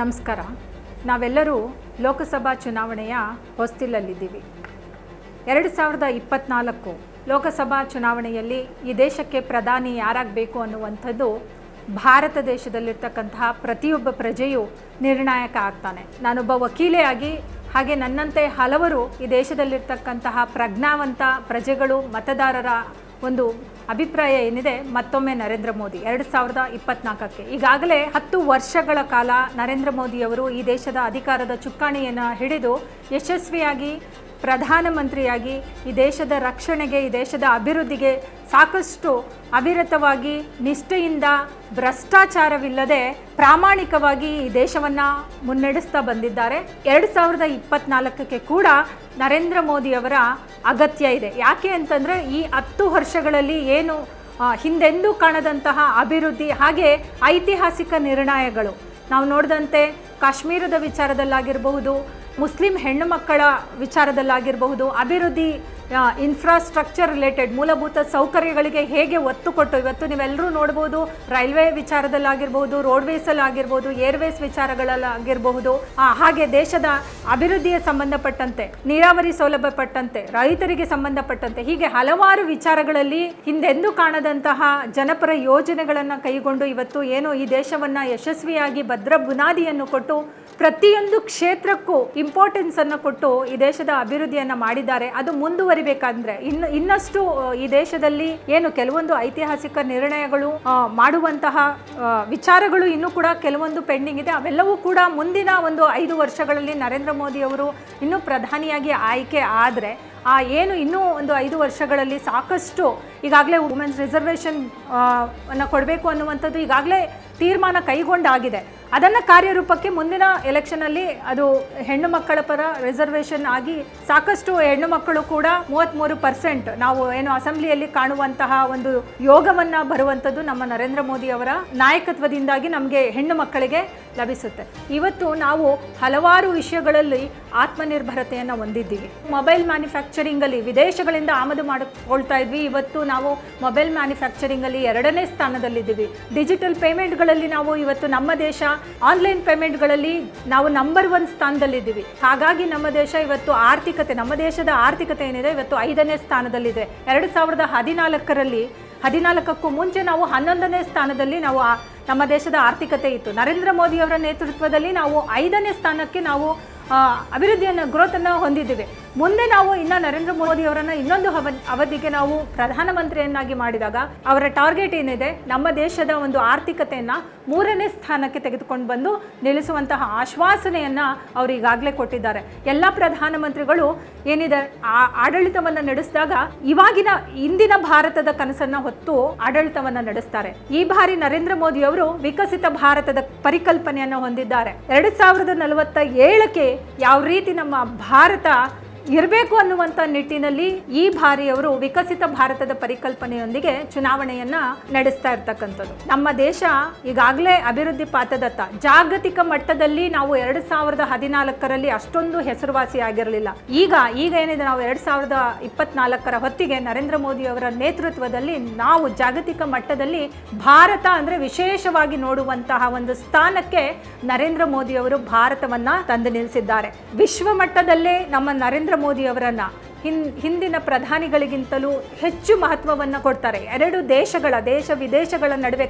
ನಮಸ್ಕಾರ. ನಾವೆಲ್ಲರೂ ಲೋಕಸಭಾ ಚುನಾವಣೆಯ ಹೊಸ್ತಿಲಲ್ಲಿದ್ದೀವಿ. ಎರಡು ಸಾವಿರದ ಇಪ್ಪತ್ನಾಲ್ಕು ಲೋಕಸಭಾ ಚುನಾವಣೆಯಲ್ಲಿ ಈ ದೇಶಕ್ಕೆ ಪ್ರಧಾನಿ ಯಾರಾಗಬೇಕು ಅನ್ನುವಂಥದ್ದು ಭಾರತ ದೇಶದಲ್ಲಿರ್ತಕ್ಕಂತಹ ಪ್ರತಿಯೊಬ್ಬ ಪ್ರಜೆಯು ನಿರ್ಣಾಯಕ ಆಗ್ತಾನೆ. ನಾನೊಬ್ಬ ವಕೀಲೆಯಾಗಿ, ಹಾಗೆ ನನ್ನಂತೆ ಹಲವರು ಈ ದೇಶದಲ್ಲಿರ್ತಕ್ಕಂತಹ ಪ್ರಜ್ಞಾವಂತ ಪ್ರಜೆಗಳು, ಮತದಾರರ ಒಂದು ಅಭಿಪ್ರಾಯ ಏನಿದೆ, ಮತ್ತೊಮ್ಮೆ ನರೇಂದ್ರ ಮೋದಿ. ಎರಡು ಸಾವಿರದ ಇಪ್ಪತ್ನಾಲ್ಕಕ್ಕೆ. ಈಗಾಗಲೇ ಹತ್ತು ವರ್ಷಗಳ ಕಾಲ ನರೇಂದ್ರ ಮೋದಿಯವರು ಈ ದೇಶದ ಅಧಿಕಾರದ ಚುಕ್ಕಾಣಿಯನ್ನು ಹಿಡಿದು ಯಶಸ್ವಿಯಾಗಿ ಪ್ರಧಾನಮಂತ್ರಿಯಾಗಿ ಈ ದೇಶದ ರಕ್ಷಣೆಗೆ, ಈ ದೇಶದ ಅಭಿವೃದ್ಧಿಗೆ ಸಾಕಷ್ಟು ಅವಿರತವಾಗಿ ನಿಷ್ಠೆಯಿಂದ ಭ್ರಷ್ಟಾಚಾರವಿಲ್ಲದೆ ಪ್ರಾಮಾಣಿಕವಾಗಿ ಈ ದೇಶವನ್ನು ಮುನ್ನಡೆಸ್ತಾ ಬಂದಿದ್ದಾರೆ. ಎರಡು ಸಾವಿರದ ಇಪ್ಪತ್ನಾಲ್ಕಕ್ಕೆ ಕೂಡ ನರೇಂದ್ರ ಮೋದಿಯವರ ಅಗತ್ಯ ಇದೆ. ಯಾಕೆ ಅಂತಂದರೆ ಈ ಹತ್ತು ವರ್ಷಗಳಲ್ಲಿ ಏನು ಹಿಂದೆಂದೂ ಕಾಣದಂತಹ ಅಭಿವೃದ್ಧಿ ಹಾಗೆ ಐತಿಹಾಸಿಕ ನಿರ್ಣಯಗಳು. ನಾವು ನೋಡಿದಂತೆ ಕಾಶ್ಮೀರದ ವಿಚಾರದಲ್ಲಾಗಿರಬಹುದು ಮುಸ್ಲಿಂ ಹೆಣ್ಣು ಮಕ್ಕಳ ವಿಚಾರದಲ್ಲಾಗಿರಬಹುದು ಅಭಿವೃದ್ಧಿ ಇನ್ಫ್ರಾಸ್ಟ್ರಕ್ಚರ್ ರಿಲೇಟೆಡ್ ಮೂಲಭೂತ ಸೌಕರ್ಯಗಳಿಗೆ ಹೇಗೆ ಒತ್ತು ಕೊಟ್ಟು, ಇವತ್ತು ನೀವೆಲ್ಲರೂ ನೋಡ್ಬೋದು, ರೈಲ್ವೆ ವಿಚಾರದಲ್ಲಾಗಿರ್ಬೋದು ರೋಡ್ವೇಸಲ್ಲಾಗಿರ್ಬೋದು ಏರ್ವೇಸ್ ವಿಚಾರಗಳಲ್ಲಾಗಿರಬಹುದು ಹಾಗೆ ದೇಶದ ಅಭಿವೃದ್ಧಿಯ ಸಂಬಂಧಪಟ್ಟಂತೆ, ನೀರಾವರಿ ಸೌಲಭ್ಯ ಪಟ್ಟಂತೆ ರೈತರಿಗೆ ಸಂಬಂಧಪಟ್ಟಂತೆ, ಹೀಗೆ ಹಲವಾರು ವಿಚಾರಗಳಲ್ಲಿ ಹಿಂದೆಂದೂ ಕಾಣದಂತಹ ಜನಪರ ಯೋಜನೆಗಳನ್ನು ಕೈಗೊಂಡು ಇವತ್ತು ಏನು ಈ ದೇಶವನ್ನ ಯಶಸ್ವಿಯಾಗಿ ಭದ್ರ ಬುನಾದಿಯನ್ನು ಕೊಟ್ಟು, ಪ್ರತಿಯೊಂದು ಕ್ಷೇತ್ರಕ್ಕೂ ಇಂಪಾರ್ಟೆನ್ಸ್ ಅನ್ನು ಕೊಟ್ಟು ಈ ದೇಶದ ಅಭಿವೃದ್ಧಿಯನ್ನು ಮಾಡಿದ್ದಾರೆ. ಅದು ಮುಂದುವರಿಬೇಕಂದ್ರೆ ಇನ್ನು ಇನ್ನಷ್ಟು ಈ ದೇಶದಲ್ಲಿ ಏನು ಕೆಲವೊಂದು ಐತಿಹಾಸಿಕ ನಿರ್ಣಯಗಳು ಮಾಡುವಂತಹ ವಿಚಾರಗಳು ಇನ್ನೂ ಕೂಡ ಕೆಲವೊಂದು ಪೆಂಡಿಂಗ್ ಇದೆ. ಅವೆಲ್ಲವೂ ಕೂಡ ಮುಂದಿನ ಒಂದು ಐದು ವರ್ಷಗಳಲ್ಲಿ ನರೇಂದ್ರ ಮೋದಿ ಅವರು ಇನ್ನೂ ಪ್ರಧಾನಿಯಾಗಿ ಆಯ್ಕೆ ಆದರೆ, ಆ, ಏನು ಇನ್ನೂ ಒಂದು ಐದು ವರ್ಷಗಳಲ್ಲಿ ಸಾಕಷ್ಟು ಈಗಾಗಲೇ ವುಮೆನ್ಸ್ ರಿಸರ್ವೇಷನ್ ಅನ್ನು ಕೊಡಬೇಕು ಅನ್ನುವಂಥದ್ದು ಈಗಾಗಲೇ ತೀರ್ಮಾನ ಕೈಗೊಂಡಾಗಿದೆ. ಅದನ್ನು ಕಾರ್ಯರೂಪಕ್ಕೆ ಮುಂದಿನ ಎಲೆಕ್ಷನಲ್ಲಿ ಅದು ಹೆಣ್ಣು ಮಕ್ಕಳ ಪರ ರಿಸರ್ವೇಷನ್ ಆಗಿ ಸಾಕಷ್ಟು ಹೆಣ್ಣು ಮಕ್ಕಳು ಕೂಡ ಮೂವತ್ತ್ಮೂರು ಪರ್ಸೆಂಟ್ ನಾವು ಏನು ಅಸೆಂಬ್ಲಿಯಲ್ಲಿ ಕಾಣುವಂತಹ ಒಂದು ಯೋಗವನ್ನು ಬರುವಂಥದ್ದು ನಮ್ಮ ನರೇಂದ್ರ ಮೋದಿ ಅವರ ನಾಯಕತ್ವದಿಂದಾಗಿ ನಮಗೆ ಹೆಣ್ಣು ಮಕ್ಕಳಿಗೆ ಲಭಿಸುತ್ತೆ. ಇವತ್ತು ನಾವು ಹಲವಾರು ವಿಷಯಗಳಲ್ಲಿ ಆತ್ಮನಿರ್ಭರತೆಯನ್ನು ಹೊಂದಿದ್ದೀವಿ. ಮೊಬೈಲ್ ಮ್ಯಾನುಫ್ಯಾಕ್ಚರಿಂಗಲ್ಲಿ ವಿದೇಶಗಳಿಂದ ಆಮದು ಮಾಡಿಕೊಳ್ತಾ ಇದ್ವಿ. ಇವತ್ತು ನಾವು ಮೊಬೈಲ್ ಮ್ಯಾನುಫ್ಯಾಕ್ಚರಿಂಗಲ್ಲಿ ಎರಡನೇ ಸ್ಥಾನದಲ್ಲಿದ್ದೀವಿ. ಡಿಜಿಟಲ್ ಪೇಮೆಂಟ್ಗಳಲ್ಲಿ ನಾವು ಇವತ್ತು ನಮ್ಮ ದೇಶ, ಆನ್ಲೈನ್ ಪೇಮೆಂಟ್ಗಳಲ್ಲಿ ನಾವು ನಂಬರ್ ಒನ್ ಸ್ಥಾನದಲ್ಲಿದ್ದೀವಿ. ಹಾಗಾಗಿ ನಮ್ಮ ದೇಶ ಇವತ್ತು ಆರ್ಥಿಕತೆ, ನಮ್ಮ ದೇಶದ ಆರ್ಥಿಕತೆ ಏನಿದೆ, ಇವತ್ತು ಐದನೇ ಸ್ಥಾನದಲ್ಲಿದೆ. ಎರಡು ಸಾವಿರದ ಹದಿನಾಲ್ಕರಲ್ಲಿ, ಹದಿನಾಲ್ಕಕ್ಕೂ ಮುಂಚೆ ನಾವು ಹನ್ನೊಂದನೇ ಸ್ಥಾನದಲ್ಲಿ ನಾವು ನಮ್ಮ ದೇಶದ ಆರ್ಥಿಕತೆ ಇತ್ತು. ನರೇಂದ್ರ ಮೋದಿ ಅವರ ನೇತೃತ್ವದಲ್ಲಿ ನಾವು ಐದನೇ ಸ್ಥಾನಕ್ಕೆ ನಾವು ಅಭಿವೃದ್ಧಿಯನ್ನು ಗ್ರೋತನ್ನು ಹೊಂದಿದ್ದೀವಿ. ಮುಂದೆ ನಾವು ಇನ್ನು ನರೇಂದ್ರ ಮೋದಿ ಅವರನ್ನು ಇನ್ನೊಂದು ಅವ- ಅವಧಿಗೆ ನಾವು ಪ್ರಧಾನಮಂತ್ರಿಯನ್ನಾಗಿ ಮಾಡಿದಾಗ ಅವರ ಟಾರ್ಗೆಟ್ ಏನಿದೆ, ನಮ್ಮ ದೇಶದ ಒಂದು ಆರ್ಥಿಕತೆಯನ್ನು ಮೂರನೇ ಸ್ಥಾನಕ್ಕೆ ತೆಗೆದುಕೊಂಡು ಬಂದು ನಿಲ್ಲಿಸುವಂತಹ ಆಶ್ವಾಸನೆಯನ್ನು ಅವರು ಈಗಾಗಲೇ ಕೊಟ್ಟಿದ್ದಾರೆ. ಎಲ್ಲ ಪ್ರಧಾನಮಂತ್ರಿಗಳು ಏನಿದೆ ಆಡಳಿತವನ್ನು ನಡೆಸಿದಾಗ ಇವಾಗಿನ, ಇಂದಿನ ಭಾರತದ ಕನಸನ್ನು ಹೊತ್ತು ಆಡಳಿತವನ್ನು ನಡೆಸ್ತಾರೆ. ಈ ಬಾರಿ ನರೇಂದ್ರ ಮೋದಿ ಅವರು ವಿಕಸಿತ ಭಾರತದ ಪರಿಕಲ್ಪನೆಯನ್ನು ಹೊಂದಿದ್ದಾರೆ. ಎರಡು ಸಾವಿರದ ನಲವತ್ತ ಏಳಕ್ಕೆ ಯಾವ ರೀತಿ ನಮ್ಮ ಭಾರತ ಇರಬೇಕು ಅನ್ನುವಂಥ ನಿಟ್ಟಿನಲ್ಲಿ ಈ ಬಾರಿ ಅವರು ವಿಕಸಿತ ಭಾರತದ ಪರಿಕಲ್ಪನೆಯೊಂದಿಗೆ ಚುನಾವಣೆಯನ್ನ ನಡೆಸ್ತಾ ಇರ್ತಕ್ಕಂಥದ್ದು. ನಮ್ಮ ದೇಶ ಈಗಾಗಲೇ ಅಭಿವೃದ್ಧಿ ಪಾತದತ್ತ ಜಾಗತಿಕ ಮಟ್ಟದಲ್ಲಿ ನಾವು ಎರಡ್ ಸಾವಿರದ ಹದಿನಾಲ್ಕರಲ್ಲಿ ಅಷ್ಟೊಂದು ಹೆಸರುವಾಸಿ ಆಗಿರಲಿಲ್ಲ. ಈಗ ಈಗ ಏನಿದೆ ನಾವು ಎರಡ್ ಸಾವಿರದ ಇಪ್ಪತ್ನಾಲ್ಕರ ಹೊತ್ತಿಗೆ ನರೇಂದ್ರ ಮೋದಿ ಅವರ ನೇತೃತ್ವದಲ್ಲಿ ನಾವು ಜಾಗತಿಕ ಮಟ್ಟದಲ್ಲಿ ಭಾರತ ಅಂದ್ರೆ ವಿಶೇಷವಾಗಿ ನೋಡುವಂತಹ ಒಂದು ಸ್ಥಾನಕ್ಕೆ ನರೇಂದ್ರ ಮೋದಿ ಅವರು ಭಾರತವನ್ನ ತಂದು ನಿಲ್ಲಿಸಿದ್ದಾರೆ ವಿಶ್ವ ಮಟ್ಟದಲ್ಲೇ ನಮ್ಮ ನರೇಂದ್ರ ಮೋದಿ ಅವರನ್ನ ಹಿನ್, ಹಿಂದಿನ ಪ್ರಧಾನಿಗಳಿಗಿಂತಲೂ ಹೆಚ್ಚು ಮಹತ್ವವನ್ನು ಕೊಡ್ತಾರೆ. ಎರಡು ದೇಶಗಳ, ದೇಶ ವಿದೇಶಗಳ ನಡುವೆ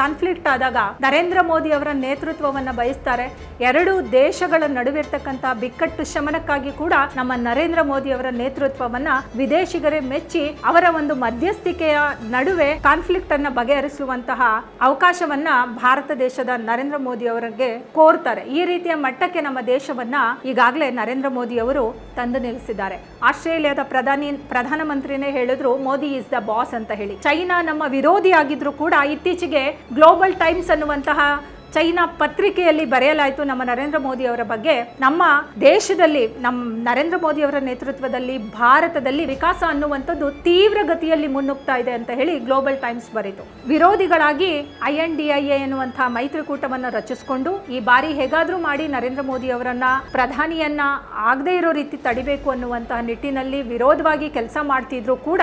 ಕಾನ್ಫ್ಲಿಕ್ಟ್ ಆದಾಗ ನರೇಂದ್ರ ಮೋದಿ ಅವರ ನೇತೃತ್ವವನ್ನು ಬಯಸ್ತಾರೆ. ಎರಡು ದೇಶಗಳ ನಡುವಿರ್ತಕ್ಕಂಥ ಬಿಕ್ಕಟ್ಟು ಶಮನಕ್ಕಾಗಿ ಕೂಡ ನಮ್ಮ ನರೇಂದ್ರ ಮೋದಿ ಅವರ ನೇತೃತ್ವವನ್ನು ವಿದೇಶಿಗರೇ ಮೆಚ್ಚಿ ಅವರ ಒಂದು ಮಧ್ಯಸ್ಥಿಕೆಯ ನಡುವೆ ಕಾನ್ಫ್ಲಿಕ್ಟ್ ಅನ್ನು ಬಗೆಹರಿಸುವಂತಹ ಅವಕಾಶವನ್ನ ಭಾರತ ದೇಶದ ನರೇಂದ್ರ ಮೋದಿ ಅವರಿಗೆ ಕೋರ್ತಾರೆ. ಈ ರೀತಿಯ ಮಟ್ಟಕ್ಕೆ ನಮ್ಮ ದೇಶವನ್ನ ಈಗಾಗಲೇ ನರೇಂದ್ರ ಮೋದಿ ಅವರು ತಂದು ನಿಲ್ಲಿಸಿದ್ದಾರೆ. ಆಸ್ಟ್ರೇಲಿಯಾದ ಪ್ರಧಾನಿ ಪ್ರಧಾನಮಂತ್ರಿನೇ ಹೇಳಿದ್ರು, ಮೋದಿ ಇಸ್ ದ ಬಾಸ್ ಅಂತ ಹೇಳಿ. ಚೈನಾ ನಮ್ಮ ವಿರೋಧಿ ಆಗಿದ್ರು ಕೂಡ ಇತ್ತೀಚೆಗೆ ಗ್ಲೋಬಲ್ ಟೈಮ್ಸ್ ಅನ್ನುವಂತಹ ಚೈನಾ ಪತ್ರಿಕೆಯಲ್ಲಿ ಬರೆಯಲಾಯಿತು ನಮ್ಮ ನರೇಂದ್ರ ಮೋದಿ ಅವರ ಬಗ್ಗೆ. ನಮ್ಮ ದೇಶದಲ್ಲಿ, ನಮ್ಮ ನರೇಂದ್ರ ಮೋದಿ ಅವರ ನೇತೃತ್ವದಲ್ಲಿ, ಭಾರತದಲ್ಲಿ ವಿಕಾಸ ಅನ್ನುವಂಥದ್ದು ತೀವ್ರ ಗತಿಯಲ್ಲಿ ಮುನ್ನುಗ್ತಾ ಇದೆ ಅಂತ ಹೇಳಿ ಗ್ಲೋಬಲ್ ಟೈಮ್ಸ್ ಬರೀತು. ವಿರೋಧಿಗಳಾಗಿ I N D I A ಎನ್ನುವಂತಹ ಮೈತ್ರಿಕೂಟವನ್ನು ರಚಿಸಿಕೊಂಡು, ಈ ಬಾರಿ ಹೇಗಾದರೂ ಮಾಡಿ ನರೇಂದ್ರ ಮೋದಿ ಅವರನ್ನ ಪ್ರಧಾನಿಯನ್ನ ಆಗದೇ ಇರೋ ರೀತಿ ತಡಿಬೇಕು ಅನ್ನುವಂತಹ ನಿಟ್ಟಿನಲ್ಲಿ ವಿರೋಧವಾಗಿ ಕೆಲಸ ಮಾಡ್ತಿದ್ರು ಕೂಡ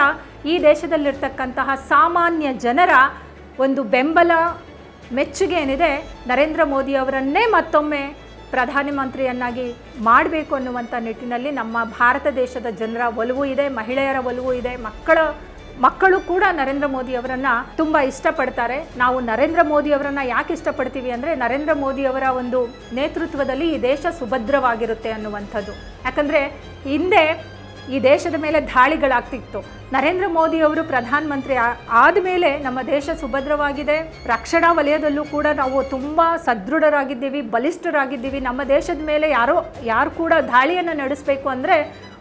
ಈ ದೇಶದಲ್ಲಿರ್ತಕ್ಕಂತಹ ಸಾಮಾನ್ಯ ಜನರ ಒಂದು ಬೆಂಬಲ ಮೆಚ್ಚುಗೆ ಏನಿದೆ, ನರೇಂದ್ರ ಮೋದಿ ಅವರನ್ನೇ ಮತ್ತೊಮ್ಮೆ ಪ್ರಧಾನಮಂತ್ರಿಯನ್ನಾಗಿ ಮಾಡಬೇಕು ಅನ್ನುವಂಥ ನಿಟ್ಟಿನಲ್ಲಿ ನಮ್ಮ ಭಾರತ ದೇಶದ ಜನರ ಒಲವು ಇದೆ, ಮಹಿಳೆಯರ ಒಲವು ಇದೆ, ಮಕ್ಕಳ, ಮಕ್ಕಳು ಕೂಡ ನರೇಂದ್ರ ಮೋದಿ ಅವರನ್ನು ತುಂಬ ಇಷ್ಟಪಡ್ತಾರೆ. ನಾವು ನರೇಂದ್ರ ಮೋದಿ ಅವರನ್ನು ಯಾಕೆ ಇಷ್ಟಪಡ್ತೀವಿ ಅಂದರೆ, ನರೇಂದ್ರ ಮೋದಿ ಅವರ ಒಂದು ನೇತೃತ್ವದಲ್ಲಿ ಈ ದೇಶ ಸುಭದ್ರವಾಗಿರುತ್ತೆ ಅನ್ನುವಂಥದ್ದು. ಯಾಕಂದರೆ ಹಿಂದೆ ಈ ದೇಶದ ಮೇಲೆ ದಾಳಿಗಳಾಗ್ತಿತ್ತು. ನರೇಂದ್ರ ಮೋದಿ ಅವರು ಪ್ರಧಾನಮಂತ್ರಿ ಆದಮೇಲೆ ನಮ್ಮ ದೇಶ ಸುಭದ್ರವಾಗಿದೆ. ರಕ್ಷಣಾ ವಲಯದಲ್ಲೂ ಕೂಡ ನಾವು ತುಂಬ ಸದೃಢರಾಗಿದ್ದೀವಿ, ಬಲಿಷ್ಠರಾಗಿದ್ದೀವಿ. ನಮ್ಮ ದೇಶದ ಮೇಲೆ ಯಾರೋ ಯಾರು ಕೂಡ ದಾಳಿಯನ್ನು ನಡೆಸಬೇಕು ಅಂದರೆ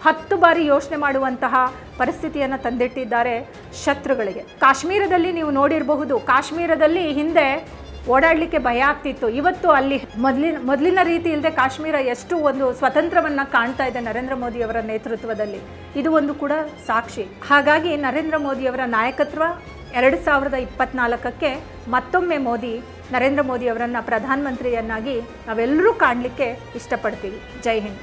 ಹತ್ತು ಬಾರಿ ಯೋಚನೆ ಮಾಡುವಂತಹ ಪರಿಸ್ಥಿತಿಯನ್ನು ತಂದಿಟ್ಟಿದ್ದಾರೆ ಶತ್ರುಗಳಿಗೆ. ಕಾಶ್ಮೀರದಲ್ಲಿ ನೀವು ನೋಡಿರಬಹುದು, ಕಾಶ್ಮೀರದಲ್ಲಿ ಹಿಂದೆ ಓಡಾಡಲಿಕ್ಕೆ ಭಯ ಆಗ್ತಿತ್ತು. ಇವತ್ತು ಅಲ್ಲಿ ಮೊದಲಿನ ಮೊದಲಿನ ರೀತಿ ಇಲ್ಲದೆ ಕಾಶ್ಮೀರ ಎಷ್ಟು ಒಂದು ಸ್ವತಂತ್ರವನ್ನು ಕಾಣ್ತಾ ಇದೆ ನರೇಂದ್ರ ಮೋದಿಯವರ ನೇತೃತ್ವದಲ್ಲಿ. ಇದು ಒಂದು ಕೂಡ ಸಾಕ್ಷಿ. ಹಾಗಾಗಿ ನರೇಂದ್ರ ಮೋದಿಯವರ ನಾಯಕತ್ವ ಎರಡು ಸಾವಿರದ ಇಪ್ಪತ್ನಾಲ್ಕಕ್ಕೆ ಮತ್ತೊಮ್ಮೆ ಮೋದಿ, ನರೇಂದ್ರ ಮೋದಿಯವರನ್ನು ಪ್ರಧಾನಮಂತ್ರಿಯನ್ನಾಗಿ ನಾವೆಲ್ಲರೂ ಕಾಣಲಿಕ್ಕೆ ಇಷ್ಟಪಡ್ತೀವಿ. ಜೈ ಹಿಂದ್.